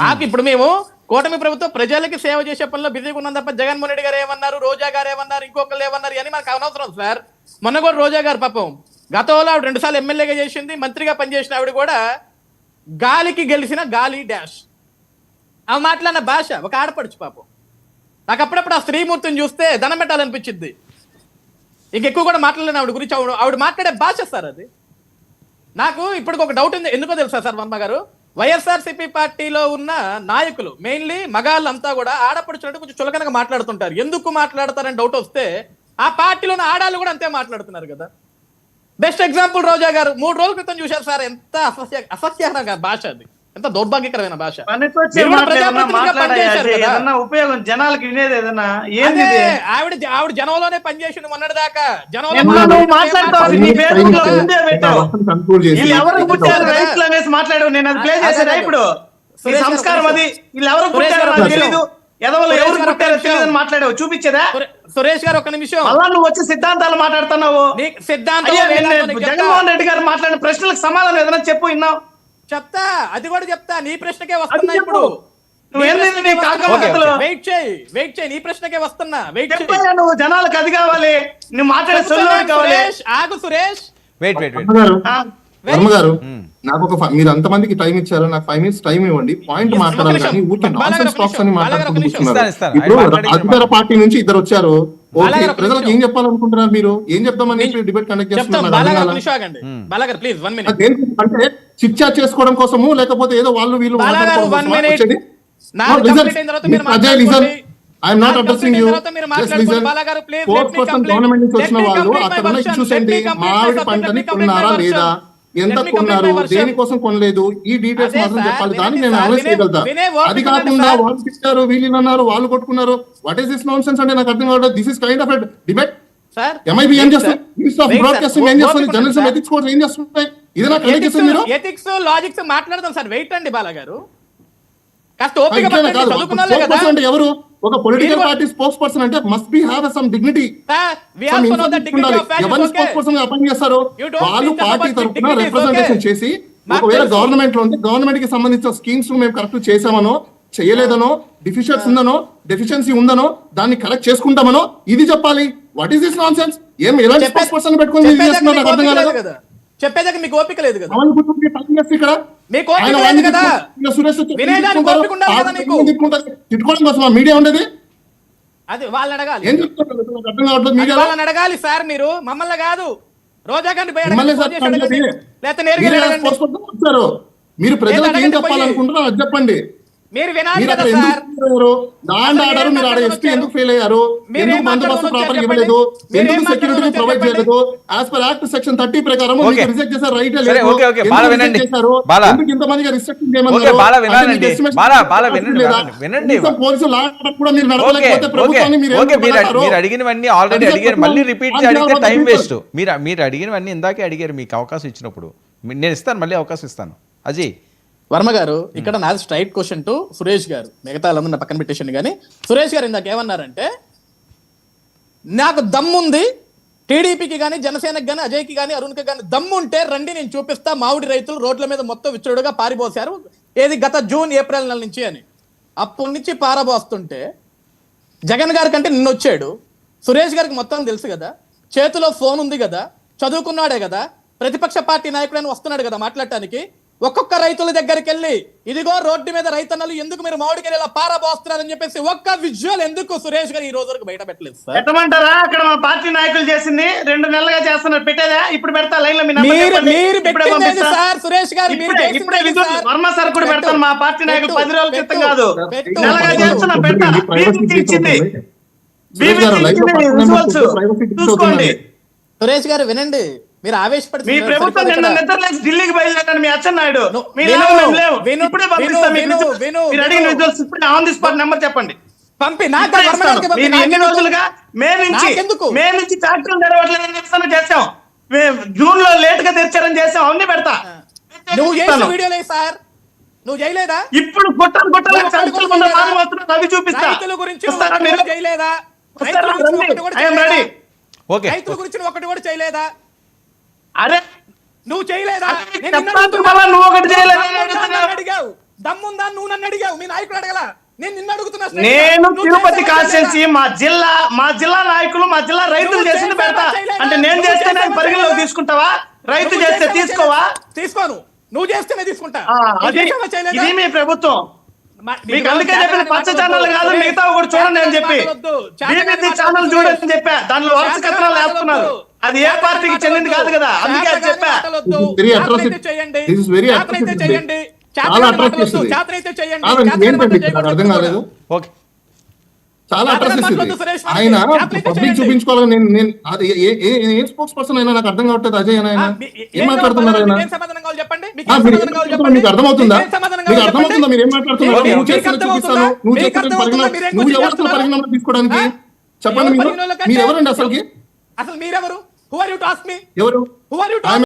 మాకు ఇప్పుడు మేము కూటమి ప్రభుత్వం ప్రజలకి సేవ చేసే పనిలో బిజీగా ఉన్నాం తప్ప జగన్మోహన్ రెడ్డి గారు ఏమన్నారు రోజా గారు ఏమన్నారు ఇంకొకరు ఏమన్నారు అని మనకు అనవసరం సార్. మొన్న కూడా రోజా గారు పాపం గతంలో ఆవిడ రెండు సార్లు ఎమ్మెల్యేగా చేసింది మంత్రిగా పనిచేసిన ఆవిడ కూడా గాలికి గెలిచిన గాలి డాష్. ఆమె మాట్లాడిన భాష ఒక ఆడపడుచు పాపం. నాకు అప్పుడప్పుడు ఆ స్త్రీమూర్తిని చూస్తే దండం పెట్టాలనిపించింది ఇంకెక్కువ కూడా మాట్లాడలేను ఆవిడ గురించి ఆవిడ ఆవిడ మాట్లాడే భాష సార్ అది. నాకు ఇప్పుడు ఒక డౌట్ ఉంది. ఎందుకో తెలుసా సార్ వర్మ గారు? వైఎస్ఆర్సీపీ పార్టీలో ఉన్న నాయకులు మెయిన్లీ మగాళ్ళంతా కూడా ఆడపడుచున్నట్టు కొంచెం చులకనగా మాట్లాడుతుంటారు. ఎందుకు మాట్లాడతారని డౌట్ వస్తే ఆ పార్టీలో ఉన్న ఆడాళ్ళు కూడా అంతే మాట్లాడుతున్నారు కదా. బెస్ట్ ఎగ్జాంపుల్ రోజా గారు మూడు రోజుల క్రితం చూశారు సార్ ఎంత అసహ్య అసహ్యకరంగా భాష అది. ఎంత దౌర్భాగ్యకరమైన భాష. ఉపయోగం? జనాలకి వినేది ఏదన్నా? ఆవిడ ఆవిడ జనంలోనే పనిచేసింది మొన్నటి దాకా జనంలో మాట్లాడావు నేను అది ప్లే అదే. ఇప్పుడు? ఈ సంస్కారం అది వీళ్ళు ఎవరు పుట్టారో నాకు తెలియదు నిమిషం. ఎదవలు ఎవరు పుట్టారో. తెలియదని మాట్లాడావు చూపించేదా? సురే- సురేష్ గారు ఒక నిమిషం. మళ్ళా నువ్వు వచ్చి సిద్ధాంతాలు మాట్లాడుతున్నావు. నీకు సిద్ధాంతం నీకు. జగన్మోహన్ రెడ్డి గారు మాట్లాడిన ప్రశ్నలకు సమాధానం ఏదైనా చెప్పు విన్నావు చెప్తా. అది కూడా చెప్తా. నీ ప్రశ్నకే వస్తున్నా ఇప్పుడు. వెయిట్ చేయి వెయిట్ చేయి. నీ ప్రశ్నకే వస్తున్నా. వెయిట్ చేయి. నువ్వు? జనాలకు అది కావాలి. నువ్వు మాట్లాడే కావాలి. సురేష్ ఆగు Suresh. Wait wait wait Varma గారు గారు నాకు ఒక మీరు అంతమందికి టైం ఇచ్చారు నాకు ఫైవ్ మినిట్స్ టైం ఇవ్వండి. పాయింట్ మాట్లాడాలి కానీ. ఊరికే నాన్సెన్స్ టాక్స్. అని బాలగారు ఒక మాట్లాడుతూ నిమిషం. కూర్చున్నారు. ఇస్తాను, ఇస్తాను. ఇప్పుడు అధికార పార్టీ నుంచి ఇద్దరు వచ్చారు. ప్రజలకు. ఏం చెప్పాలనుకుంటున్నారు మీరు? ఏం చెప్దామని డిబేట్ కండక్ట్ చేస్తున్నారు? ప్లీజ్ వన్ మినిట్ అంటే చిట్ చాట్ చేసుకోవడం కోసము లేకపోతే ఏదో వాళ్ళు వీళ్ళు I'm not addressing you. Government నుంచి వచ్చిన వాళ్ళు అక్కడ ఉన్న. ఇష్యూస్ ఏంటి? మామిడి. పంటని కొన్నారా. లేదా? ఎంత కొన్నారు. దేనికోసం కొనలేదు? ఈ డీటెయిల్స్ మాత్రం చెప్పాలి. దానికి నేను అనలైజ్ చేయగలుగుతా. అది కాకుండా. వాళ్ళు తిట్టారు వీళ్ళు అన్నారు వాళ్ళు కొట్టుకున్నారు. What is this nonsense అంటే నాకు అర్థం కావట్లేదు. This is kind of debate MIB ఏం Wait, చేస్తుంది sir. Minister of Wait, sir. Broadcasting ఏం చేస్తుంది? ఓపిక జర్నలిజం ఉందండి, ఎథిక్స్ కోర్స్ ఏం చేస్తున్నాయి ఇది నాకు మీరు ఎథిక్స్ లాజిక్స్ మాట్లాడదాం సార్. వెయిట్ అండి బాలగారు. కాస్త ఓపిక ఎవరు? ఒక పొలిటికల్ పార్టీ స్పోక్స్ పర్సన్ అంటే must be have some dignity ఎవరిని? స్పోక్స్ పర్సన్ అపాయింట్ చేస్తారు? వాళ్ళు పార్టీ తరఫున రిప్రజెంటేషన్? చేసి ఒకవేళ. గవర్నమెంట్లో ఉంది గవర్నమెంట్కి సంబంధించిన స్కీమ్స్ మేము కరెక్ట్ చేసామనో చేయలేదనో డిఫిషియన్స్ ఉందనో డెఫిషియన్సీ ఉందనో దాన్ని కరెక్ట్ చేసుకుంటామనో ఇది చెప్పాలి. What is this nonsense ఏం ఎలాంటి స్పోక్స్ పర్సన్ పెట్టుకొని అర్థం కాలేదు. కదా. చెప్పేదాకా మీకు ఓపిక లేదు కదా. మీకు ఓపిక లేదు కదా? వినేదానికి ఓపిక ఉండాలి. తిట్టుకోవడం కోసం మీడియా ఉండేది? అది వాళ్ళని అడగాలి. వాళ్ళని అడగాలి సార్ మీరు. మమ్మల్ని కాదు. రోజా గారిని లేకపోతే నేరుగా మీరే ప్రజలకు ఏం చెప్పాలనుకుంటున్నారో అది చెప్పండి. మీరు వినాలి మీరు కదా సార్? ఎందుకు లాండ్ ఆర్డర్ ఆడ ఎస్పీ ఎందుకు ఫెయిల్ అయ్యారు? మీరేం ఎందుకు బందోబస్తు ప్రాపర్. ఇవ్వలేదు? మీరేం ఎందుకు సెక్యూరిటీ ప్రొవైడ్. చేయలేదు? As per act section thirty ప్రకారం రిజెక్ట్ చేశారు రైట్. ఎందుకు రిస్ట్రిక్షన్ లేదా? పోలీసు లా ఆర్డర్ కూడా మీరు నడపలేకపోతే ప్రభుత్వాన్ని మీరు ఓకే మీరు అడిగినవన్నీ ఆల్రెడీ అడిగారు. మళ్ళీ రిపీట్ అడిగితే. టైం వేస్ట్ మీరు మీరు అడిగినవన్నీ ఇందాకే అడిగారు. మీకు అవకాశం ఇచ్చినప్పుడు. నేను ఇస్తాను మళ్ళీ అవకాశం ఇస్తాను. అజయ్. వర్మ గారు ఇక్కడ నాది స్ట్రైట్ క్వశ్చన్ టు సురేష్ గారు. మిగతా వాళ్ళందరూ పక్కన పెట్టేసింది కానీ. సురేష్ గారు ఇందాక ఏమన్నారంటే నాకు దమ్ముంది టీడీపీకి కానీ జనసేనకి కానీ అజయ్కి కానీ అరుణ్కి కానీ దమ్ము ఉంటే రండి నేను చూపిస్తా మామిడి రైతులు రోడ్ల మీద మొత్తం విచ్చుడుగా పారిపోసారు ఏది గత జూన్ ఏప్రిల్ నెల నుంచి అని. అప్పటి నుంచి పారబోస్తుంటే జగన్ గారి కంటే నిన్న వచ్చాడు. సురేష్ గారికి మొత్తం తెలుసు కదా. చేతిలో ఫోన్ ఉంది కదా. చదువుకున్నాడే కదా. ప్రతిపక్ష పార్టీ నాయకుడని వస్తున్నాడు కదా మాట్లాడటానికి. ఒక్కొక్క రైతుల దగ్గరికి వెళ్ళి ఇదిగో రోడ్డు మీద రైతన్నలు ఎందుకు మీరు మామిడికాయలు ఇలా పారబోస్తున్నారని చెప్పేసి ఒక్క విజువల్ ఎందుకు సురేష్ గారు ఈ రోజు వరకు బయట పెట్టలేదు సార్? పెట్టమంటారా? అక్కడ మా పార్టీ నాయకులు చేసింది రెండు నెలలుగా చేస్తున్నారు పెట్టేదా? ఇప్పుడు పెడతా లైన్లో మీరు. మీరు పంపిస్తా. సార్? సురేష్ గారు మీరు ఇప్పుడే? వర్మ సార్ కూడా పెడతాను మా పార్టీ నాయకులు పది రోజుల క్రితం కాదు. నెలగా చేస్తున్నా పెడతా. బీబీసీ ఇచ్చింది. చూసుకోండి. సురేష్ గారు వినండి. మీరు మీ ప్రభుత్వం నిన్న. నిద్రలేసి ఢిల్లీకి బయలుదేరాను మీ అచ్చెన్నాయుడు. ఇప్పుడే పంపిస్తాం మీరు అడిగిన విను. రిజల్ట్స్ ఇప్పుడే ఆన్ ది స్పాట్ నెంబర్ చెప్పండి. పంపి నాకు మీరు ఎన్ని? రోజులుగా మే నుంచి నాకెందుకు? మే నుంచి ఫ్యాక్టరీలు తెరవట్లేదని చేస్తాను చేసాం మే- జూన్లో లేట్గా తెచ్చారని చేసాం అవన్నీ పెడతా. నువ్వు చేసిన. వీడియోలే సార్. నువ్వు చేయలేదా? ఇప్పుడు గుట్టలు గుట్టలు అవి చూపిస్తా. రైతుల గురించి చేయలేదా? రైతుల గురించి. ఒకటి కూడా చేయలేదా? అరే నువ్వు చేయలేదా? నువ్వు ఒకటి. అని అడిగావు. దమ్ముందా? నువ్వు నన్ను అడిగావు. మీ నాయకుడు అడగల. నేను నిన్ను అడుగుతున్నా. నేను తిరుపతి కాన్స్టిట్యున్సీ? మా జిల్లా మా జిల్లా నాయకులు మా జిల్లా రైతులు చేసింది పెడతా? అంటే నేను చేస్తే నేను చేయలేదా? తీసుకుంటావా? రైతు చేస్తే తీసుకోవా? తీసుకోను. నువ్వు చేస్తేనే తీసుకుంటా? ఇది మీ ప్రభుత్వం. మీకు అందుకే చెప్పింది పచ్చ ఛానల్ కాదు మిగతా కూడా చూడండి అని చెప్పి. ఛానల్ చూడండి చెప్పా. దాంట్లో వరుస కథనాలు వేస్తున్నారు అది ఏ పార్టీకి చెందింది కాదు కదా. అందుకే అది చెప్పా. atrocious. చాలా అర్థం కాలేదు. ఓకే. చాలా అట్రాక్ట్. ఆయన పబ్లిక్ చేయండి. చూపించుకోవాలని నేను నేను అది ఏ- ఏ- ఏ- ఏం స్పోక్స్ పర్సన్ అయినా నాకు అర్థం కావట్లేదు. అజయ్ అని ఆయన. ఏం మాట్లాడుతున్నారు ఆయన? ఏం సమాధానం కావాలి చెప్పండి? మీకు అర్థమవుతుందా? మీకు అర్థమవుతుందా? మీరు ఏం మాట్లాడుతున్నారు? మీకు నువ్వు? చూపిస్తాను నువ్వు? పరిగణన నువ్వు? పరిగణన తీసుకోవడానికి? చెప్పండి మీరు. పరిగణలోకి మీరు అంటే? ఎవరండి అసలుకి? అసలు మీరెవరు? Who are you to ask me? Evaru? Who are you to I'm